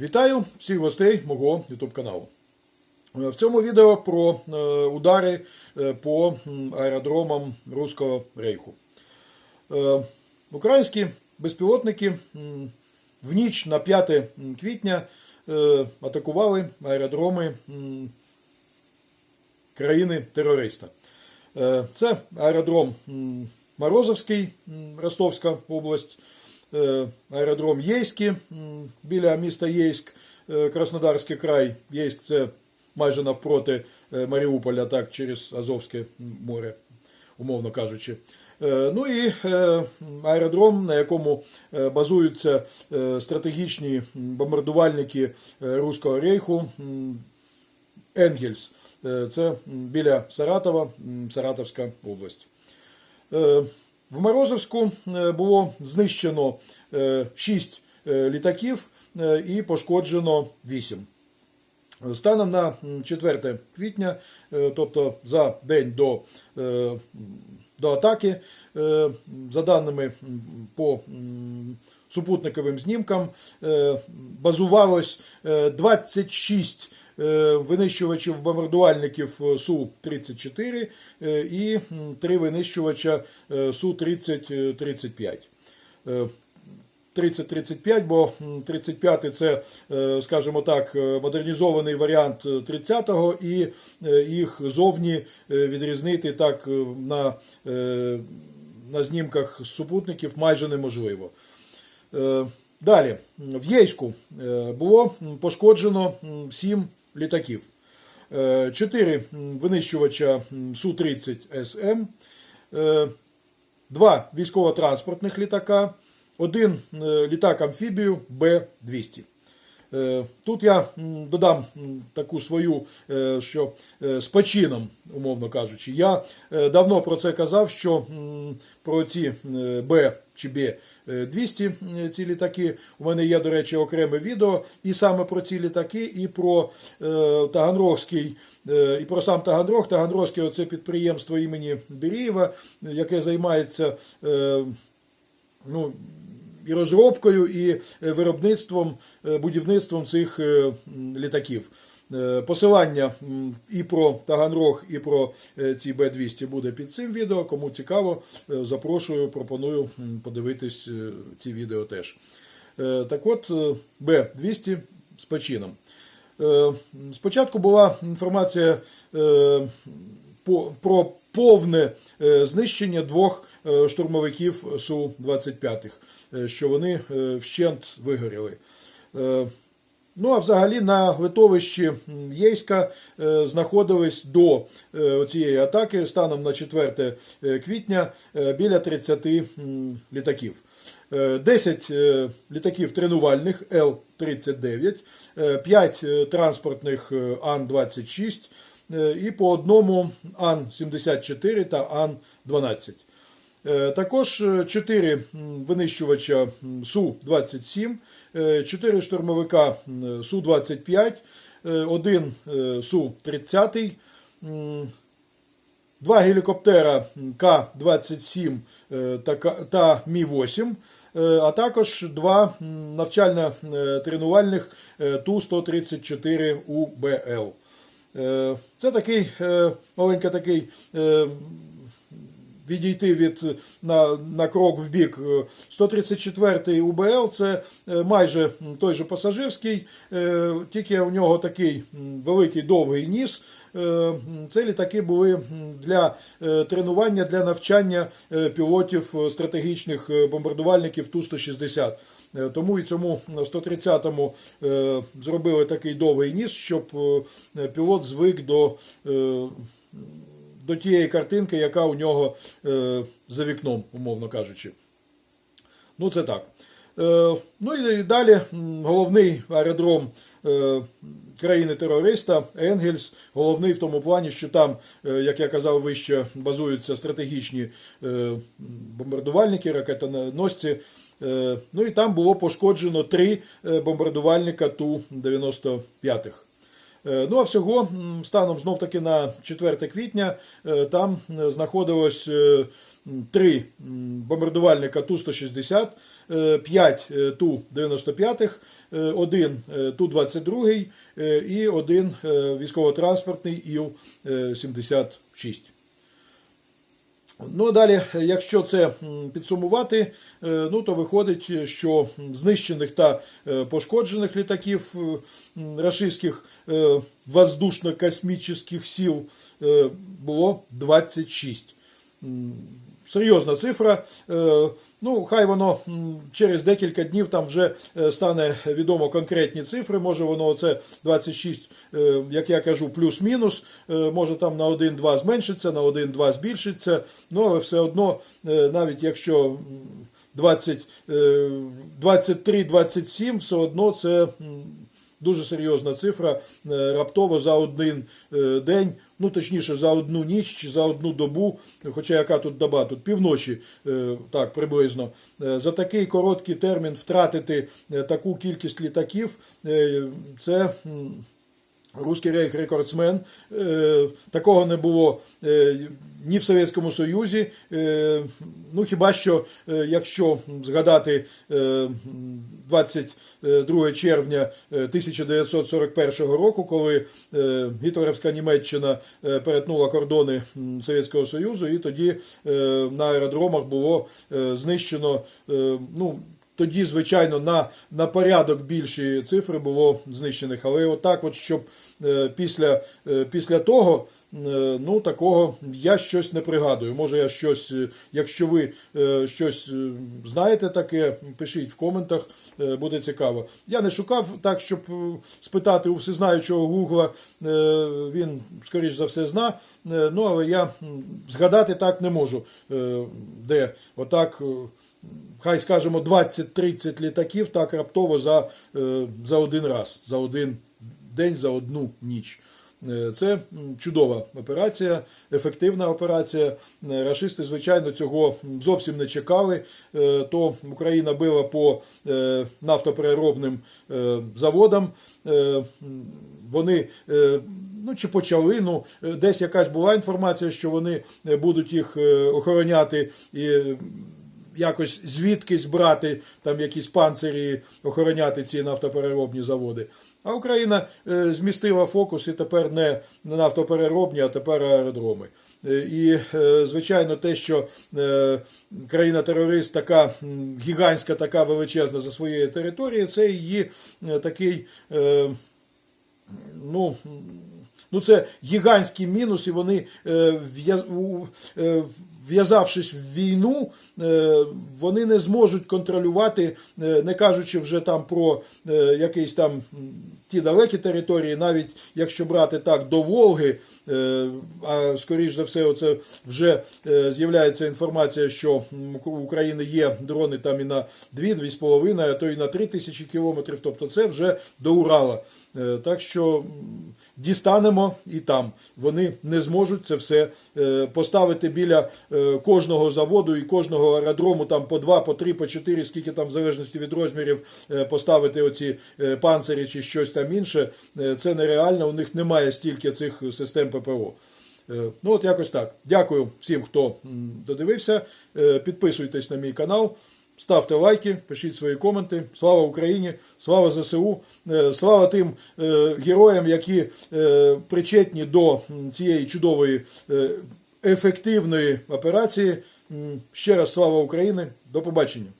Вітаю всіх гостей мого YouTube каналу. Е, В цьому відео про е, удари е, по аеродромам Руського рейху. Українські безпілотники в ніч на 5 квітня атакували аеродроми країни-терориста. Це аеродром Морозовський, Ростовська область, аеродром Єйський біля міста Єйськ, е, Краснодарський край. Єйськ це майже навпроти е, Маріуполя, так, через Азовське море, умовно кажучи. Е, Ну і е, аеродром, на якому е, базуються е, стратегічні бомбардувальники е, Руського рейху, Енгельс. Е, Це біля Саратова, Саратовська область. Е, В Морозовську е, було знищено 6 літаків е, і пошкоджено 8. Станом на 4 квітня, е, тобто за день до, е, до атаки, е, за даними по супутниковим знімкам, е, базувалось е, 26 е, винищувачів бомбардувальників Су-34 е, і 3 винищувача е, Су-30-35. 30-35, бо м, 35 це, е, скажімо так, е, модернізований варіант 30-го, і е, їх зовні е, відрізнити так е, на, е, на знімках супутників майже неможливо. Е, Далі, в Єйську е, було пошкоджено 7 літаків. 4 винищувача Су-30 СМ, е, два військово-транспортних літака, один е, літак амфібію Б-200. Е, Тут я додам таку свою, е, що е, з почином, умовно кажучи, я е, давно про це казав, що про ці е, Б чи Б 200 е, ці літаки. У мене є, до речі, окреме відео і саме про ці літаки, і про е, Таганрогський, е, і про сам Таганрог. Таганрогське оце підприємство імені Берієва, яке займається е, ну, і розробкою, і е, виробництвом, е, будівництвом цих е, літаків. Е, Посилання і про Таганрог, і про е, ці Б-200 буде під цим відео. Кому цікаво, е, запрошую, пропоную подивитись ці відео теж. Так от, е, Б-200 з почином. Спочатку була інформація про повне знищення двох штурмовиків Су-25, е, що вони вщент вигоріли. Ну, а взагалі на литовищі Єйська е, знаходились до е, цієї атаки станом на 4 квітня е, біля 30 літаків. Е, 10 е, літаків тренувальних Л-39, 5 транспортних е, Ан-26 е, і по одному Ан-74 та Ан-12. Е, Також 4 винищувача Су-27, 4 штурмовика Су-25, 1 Су-30, м, два гелікоптера К-27 е, та Мі-8, е, а також два навчально-тренувальних е, Ту-134 УБЛ. Е, Це такий е, маленький такий е, відійти від на, на крок в бік. 134-й УБЛ це е, майже той же пасажирський, е, тільки у нього такий великий довгий ніс. Е, Це літаки були для е, тренування, для навчання е, пілотів е, стратегічних е, бомбардувальників Ту-160. Е, Тому і цьому 130-му е, зробили такий довгий ніс, щоб е, пілот звик до е, до тієї картинки, яка у нього е, за вікном, умовно кажучи. Ну, це так. Е, ну і далі головний аеродром е, країни-терориста Енгельс, головний в тому плані, що там, е, як я казав вище, базуються стратегічні е, бомбардувальники, ракетоносці. Е, ну і там було пошкоджено три е, бомбардувальника Ту-95. Е, Ну а всього станом знов таки на 4 квітня е, там е, знаходилось три бомбардувальника Ту-160, 5 Ту-95, е, один Ту-22 е, і один військово-транспортний Іл-76. Ну, а далі, якщо це підсумувати, е, ну то виходить, що знищених та е, пошкоджених літаків е, рашистських воздушно-космічних сил е, було 26. Серйозна цифра. Е, Ну, хай воно через декілька днів там вже е, стане відомо конкретні цифри. Може воно це 26, е, як я кажу, плюс-мінус. Може там на 1-2 зменшиться, на 1-2 збільшиться. Ну, але все одно, навіть якщо 20, е, 23-27, все одно це дуже серйозна цифра е, раптово за один е, день, ну точніше за одну ніч чи за одну добу, хоча яка тут доба, тут півночі, е, так приблизно. За такий короткий термін втратити таку кількість літаків, це. М, Руський рейх рекордсмен. Е, Такого не було е, ні в Совєтському Союзі. Е, Ну хіба що, якщо згадати е, 22 червня е, 1941 року, коли гітлерівська Німеччина перетнула кордони Совєтського Союзу, і тоді на аеродромах було знищено ну, тоді, звичайно, на, на порядок більші цифри було знищених. Але отак, от, щоб е, після, е, після того, е, ну такого я щось не пригадую. Може, я щось, е, якщо ви е, щось е, знаєте таке, пишіть в коментах, е, буде цікаво. Я не шукав так, щоб спитати у всезнаючого Гугла. Е, Він, скоріш за все, зна. Е, Ну, але я згадати так не можу, е, де отак. Хай скажемо 20-30 літаків так раптово за, е, за один раз, за один день, за одну ніч. Е, Це чудова операція, ефективна операція. Е, Рашисти, звичайно, цього зовсім не чекали. То Україна била по нафтопереробним заводам. Вони ну чи почали. Ну десь якась була інформація, що вони будуть їх охороняти і якось звідкись брати там якісь панцирі, охороняти ці нафтопереробні заводи. А Україна е, змістила фокус і тепер не нафтопереробні, а тепер аеродроми. Е, І, е, звичайно, те, що країна-терорист така гігантська, така величезна за своєю територією, це її такий. ну, ну це гігантський мінус, і вони в'язавшись в війну, е, вони не зможуть контролювати, е, не кажучи вже там про е, якісь там ті далекі території, навіть якщо брати так до Волги, а скоріш за все, оце вже е, з'являється інформація, що у України є дрони там і на 2-2,5, а то і на 3 тисячі кілометрів, тобто це вже до Урала. Е, Так що дістанемо і там. Вони не зможуть це все е, поставити біля е, кожного заводу і кожного аеродрому там по два, по три, по чотири, скільки там в залежності від розмірів е, поставити оці е, панцирі чи щось там інше. Е, Це нереально. У них немає стільки цих систем ППО. Е, Ну, от якось так. Дякую всім, хто додивився. Е, Підписуйтесь на мій канал. Ставте лайки, пишіть свої коменти. Слава Україні, слава ЗСУ, е, слава тим героям, які причетні до цієї чудової ефективної операції. Ще раз слава Україні. До побачення.